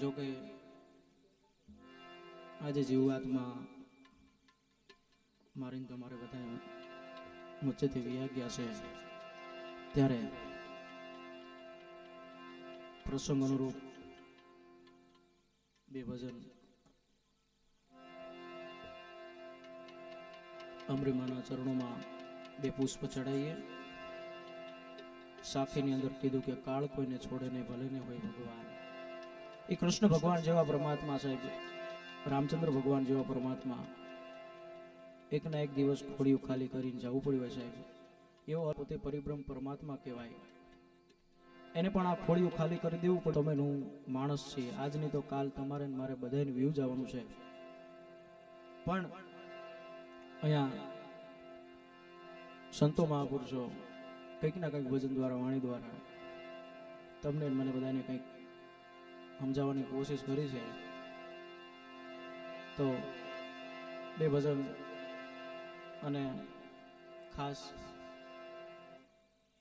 જોકે આજે જીવવાતમાં મારીને તમારે બધા મુચ્ચેથી વિયા ગયા છે, ત્યારે પ્રસંગ અનુરૂપ બે ભજન અમરીમાના ચરણોમાં બે પુષ્પ ચડાવીએ સાખીની અંદર કીધું કે કાળ કોઈને છોડે નહીં ભલે ને હોય ભગવાન. એ કૃષ્ણ ભગવાન જેવા પરમાત્મા સાહેબ રામચંદ્ર ભગવાન જેવા પરમાત્મા. એક ના એક દિવસ ખોડિયું ખાલી કરીને જવું પડ્યું હોય સાહેબ. એવો પોતે પરિભ્રમ પરમાત્મા કહેવાય. એને પણ આ ખોડિયું ખાલી કરી દેવું પણ તમે હું માણસ છીએ આજની તો કાલ તમારે મારે બધાને વ્યૂ જવાનું છે. પણ અહીંયા સંતો મહાપુરુષો કંઈક ના કંઈક ભજન દ્વારા, વાણી દ્વારા તમને મને બધાને કંઈક સમજાવવાની કોશિશ કરી છે. તો બે ભજન અને ખાસ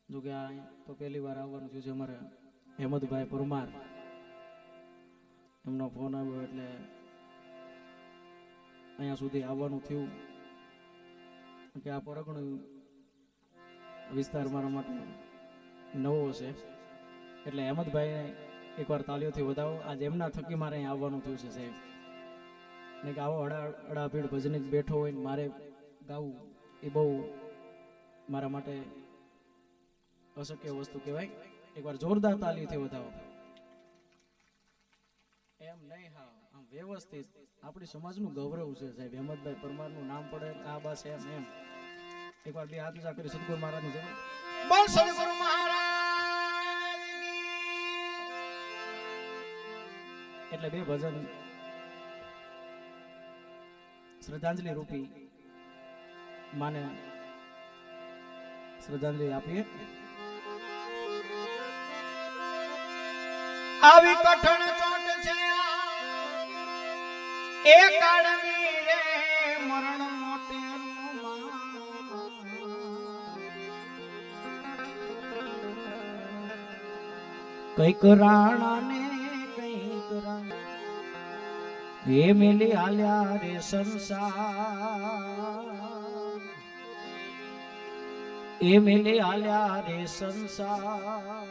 જો કે આ તો પહેલી વાર આવવાનું થયું છે અમારે હેમદભાઈ પરમાર. એમનો ફોન આવ્યો એટલે અહીંયા સુધી આવવાનું થયું. કે આ પરગણું વિસ્તાર મારા માટે નવો છે. એટલે હેમંતભાઈને એકવાર તાલીઓથી વધાવો. આજે એમના થકી મારે અહીં આવવાનું થયું છે, સાહેબ. ને કે આવો અડા અડાભીડ ભજનિક બેઠો હોય ને મારે ગાવું. એ બહુ મારા માટે અશક્ય વસ્તુ કહેવાય. એકવાર જોરદાર તાલીઓથી વધાવો. એમ નહીં હા આમ વ્યવસ્થિત. આપણી સમાજનું ગૌરવ છે, સાહેબ. હેમંતભાઈ પરમારનું નામ પડે. આ બસ એમ એમ. એકવાર બે હાથ કરી, સદગુરુ મહારાજની જય બોલ સદગુરુ. એટલે બે ભજન શ્રદ્ધાંજલિ રૂપી માને શ્રદ્ધાંજલિ આપીએ. આવી કઠણ ચોટ છે એ કાળમી રે મરણ મોટે કંઈક રાણા ને એ મેલી આલ્યા રે સંસાર. એ મેલી આલ્યા રે સંસાર.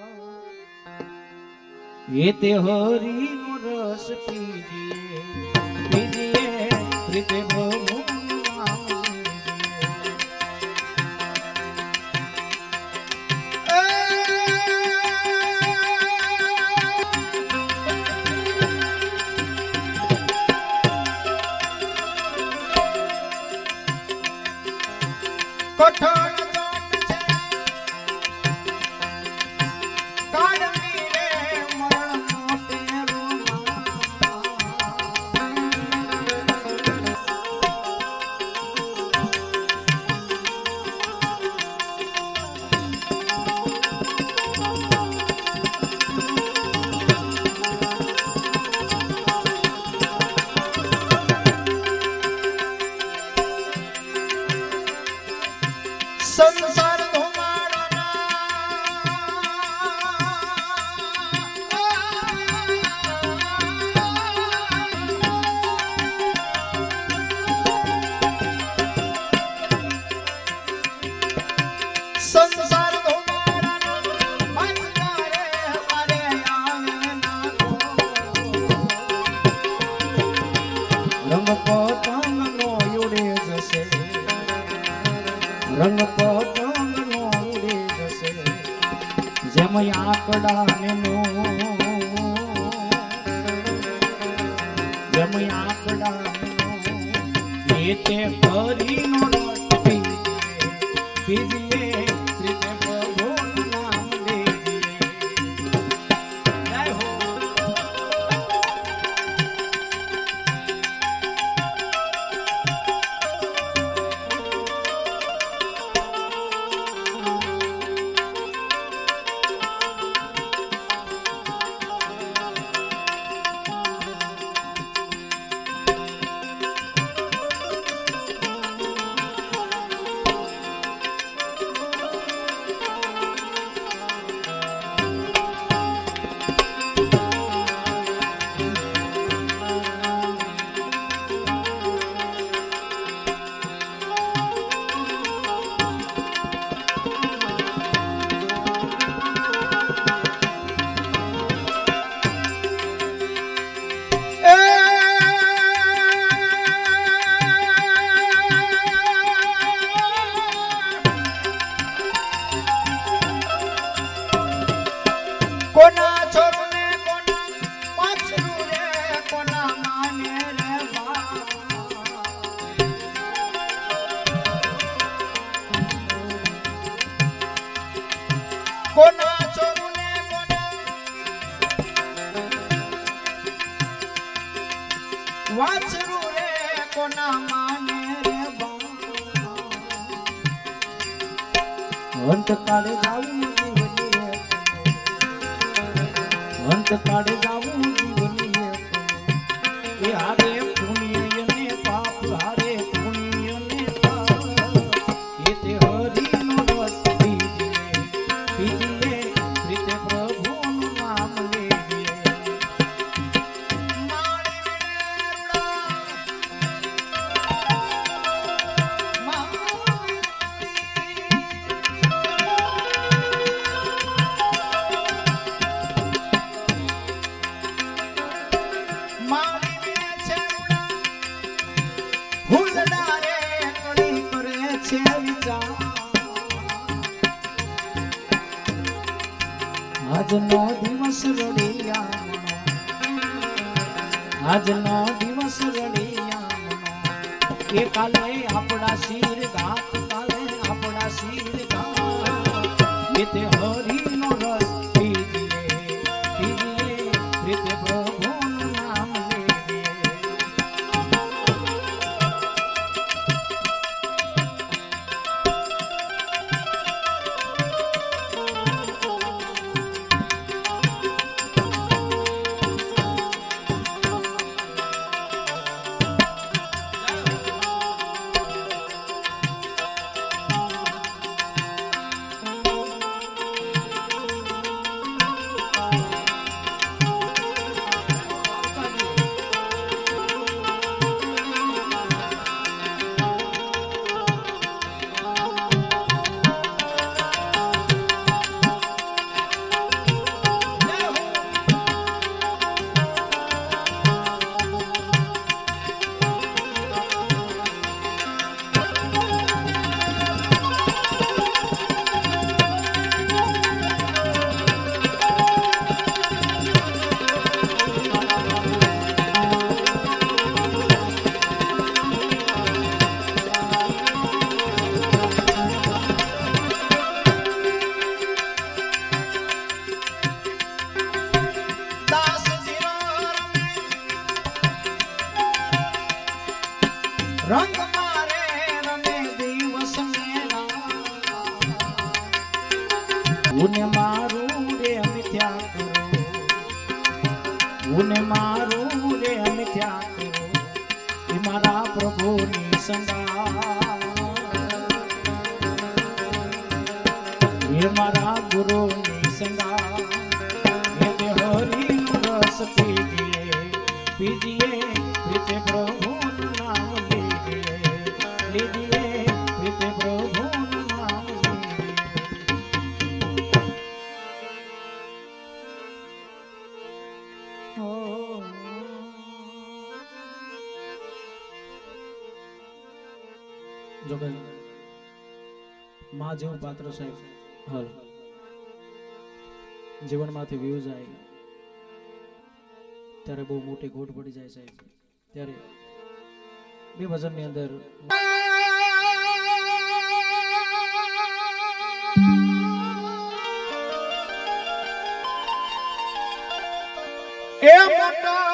એ તે હરી રસ પીજીએ પીજીએ પ્રીતે બહુ કોના માને રે અંત અંતકાળે જાવું જીવનીએ અંતકાળે જાવું એ કાલે આપણા શિર ઘાત કાલે આપણા શિર ઘાત એ તે હરિનો રસ ઉને મારું રે મિથ્યા કરો ઉને મારું રે મિથ્યા કરો એ મારા પ્રભુની સંગા એ મારા ગુરુની સંગા એ તે હરિનો રસ પીજીએ પીજીએ રીતે પ્રભુનું માં જેવું પાત્ર સાહેબ, હાલ. જીવનમાંથી વ્યૂ જાય, ત્યારે બહુ મોટી ખોટ પડી જાય સાહેબ. ત્યારે બે ભજનની અંદર એ મોટા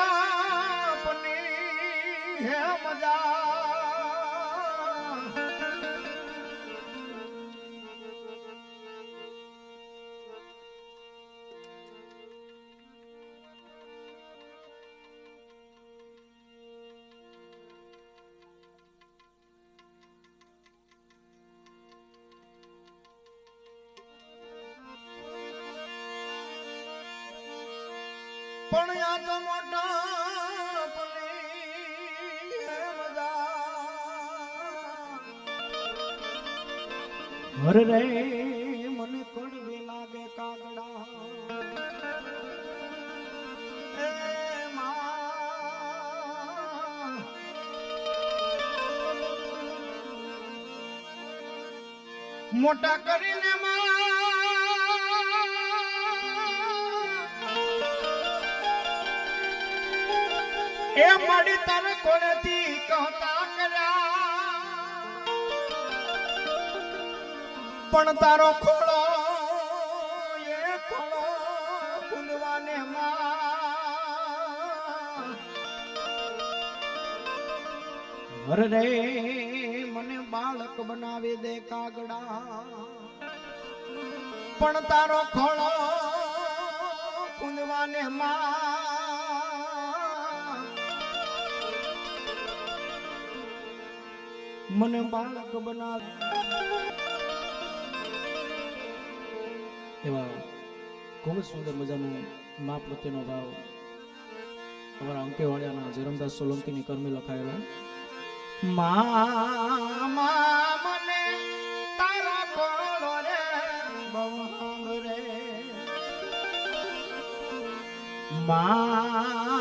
પણ આ તો મોટા હર રે મને કડવી લાગે કાગડા. મોટા કરીને મળી તને કોણથી કહતા કર્યા પણ તારો ખોળો એ ખોળો ભૂલવાને હરે રે, મને બાળક બનાવી દે કાગડા. પણ તારો ખોળો કુંદવાને માં. મને બાળક બનાવ. એવા ખૂબ જ સુંદર મજાનું મા પ્રત્યેનો ભાવ અમારા અંકેવાડિયાના જયરામદાસ સોલંકીની કર્મી લખાયેલા. મામા મને તારો કોળો રે, બહુ રે. મામા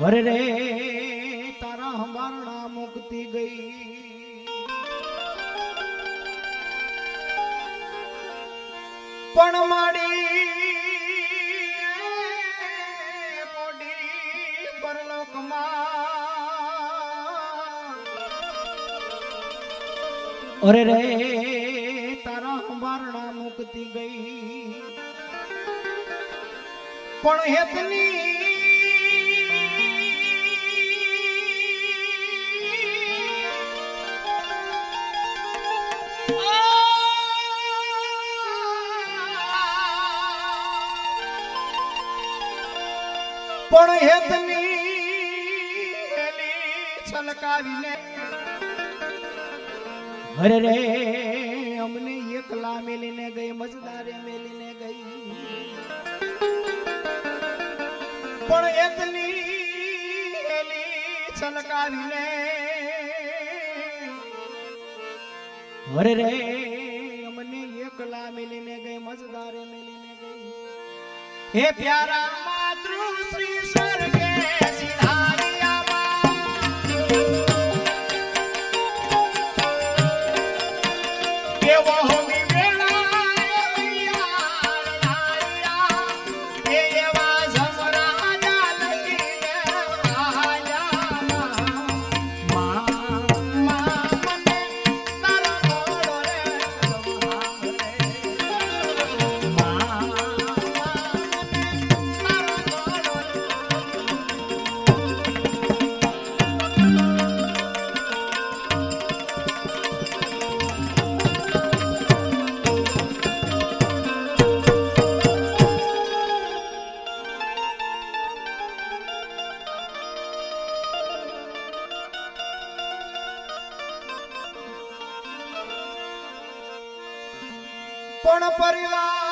હરે રે. તારા હંબારણા મુક્તિ ગઈ. પણ માડી બોડી પરલોકમાં અરે રે. તારા હંબારણા મુક્તિ ગઈ. પણ હેતની પણ હેતની છલકાવીને અરે રે અમને એકલા મેલીને ગઈ મજદારે મેલીને પણ એટલી હેલી છલકાવીને અરે રે, અમને એકલા મિલીને ગઈ, મજદારે મિલીને ગઈ. હે પ્યારા માતૃશ્રી સ્વર્ગે પણ